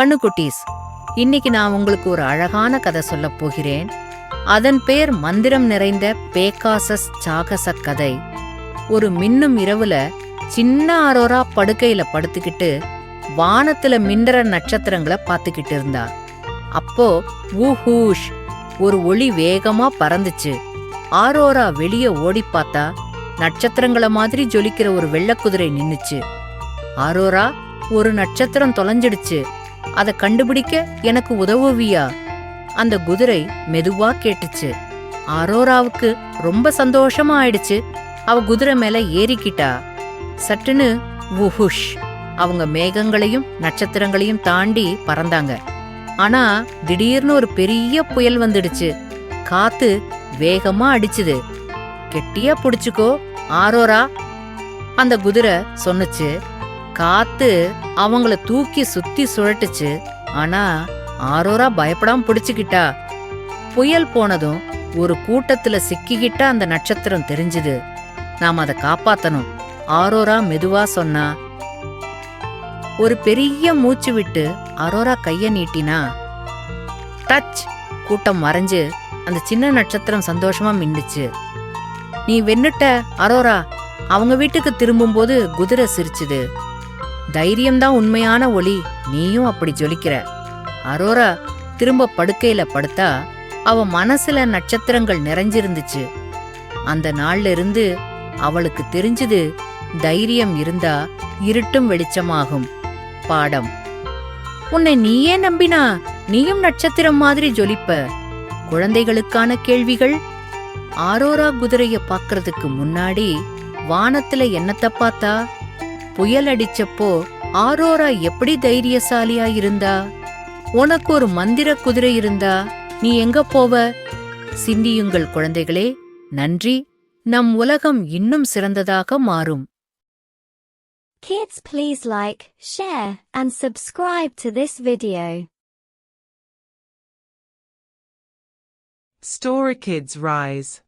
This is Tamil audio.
கண்ணுக்குட்டீஸ் இன்னைக்கு நான் உங்களுக்கு ஒரு அழகான கதை சொல்லப் போகிறேன். அதன் பேர் மந்திரம் நிறைந்த பேகாசஸ் சாகச கதை. ஒரு மின்னும் இரவுல சின்ன அரோரா படுக்கையில படுத்துக்கிட்டு வானத்துல மின்னற நட்சத்திரங்களை பார்த்துக்கிட்டு இருந்தா. அப்போ ஊஹூஷ் ஒரு ஒளி வேகமா பறந்துச்சு. ஆரோரா வெளிய ஓடி பார்த்தா நட்சத்திரங்களை மாதிரி ஜொலிக்கிற ஒரு வெள்ளக்குதிரை நின்னுச்சு. ஆரோரா ஒரு நட்சத்திரம் தொலைஞ்சிடுச்சு. அதை கண்டுபிடிக்க எனக்கு உதவுவியா? அந்த குதிரை மெதுவா கேட்டுச்சு. ஆரோராவுக்கு ரொம்ப சந்தோஷமா ஆயிடுச்சு. அவ குதிரை மேல ஏறிக்கிட்டா. சட்டுன்னு வுஹுஷ்! அவங்க மேகங்களையும் நட்சத்திரங்களையும் தாண்டி பறந்தாங்க. ஆனா திடீர்னு ஒரு பெரிய புயல் வந்துடுச்சு. காத்து வேகமா அடிச்சுது. கெட்டியா புடிச்சுக்கோ ஆரோரா! அந்த குதிரை சொன்னுச்சு. காத்து அவங்கள தூக்கி சுத்தி சுழட்டுச்சு. ஆனா ஆரோரா பயப்படாம பிடிச்சுக்கிட்டா. புயல் போனதும் ஒரு கூட்டத்துல சிக்கிக்கிட்டா அந்த நட்சத்திரம் தெரிஞ்சுது. நாம் அதை காப்பாத்தணும். ஆரோரா மெதுவா சொன்னா ஒரு பெரிய மூச்சு விட்டு அரோரா கைய நீட்டினா டச்! கூட்டம் மறைஞ்சு அந்த சின்ன நட்சத்திரம் சந்தோஷமா மின்னுச்சு. நீ வென்னுட்ட அரோரா அவங்க வீட்டுக்கு திரும்பும்போது குதிரை சிரிச்சுது. தைரியம்தான் உண்மையான ஒளி. நீயும் அப்படி ஜொலிக்கிற. அரோரா திரும்ப படுக்கையில படுத்தா அவ மனசுல நட்சத்திரங்கள் நிறைஞ்சிருந்துச்சு. அந்த நாள்ல இருந்து அவளுக்கு தெரிஞ்சது தைரியம் இருந்தா இருட்டும் வெளிச்சமாகும். பாடம். உன்னை நீயே நம்பினா நீயும் நட்சத்திரம் மாதிரி ஜொலிப்ப. குழந்தைகளுக்கான கேள்விகள்? ஆரோரா குதிரைய பாக்குறதுக்கு முன்னாடி வானத்துல என்னத்த பார்த்தா புயல் அடிச்சப்போ ஆரோரா எப்படி தைரியசாலியா இருந்தா உனக்கு ஒரு மந்திர குதிரை இருந்தா நீ எங்க போவ? சிந்தியுங்கள் குழந்தைகளே நன்றி. நம் உலகம் இன்னும் சிறந்ததாக மாறும். Kids please like, share, and subscribe to this video. Story Kids Rise.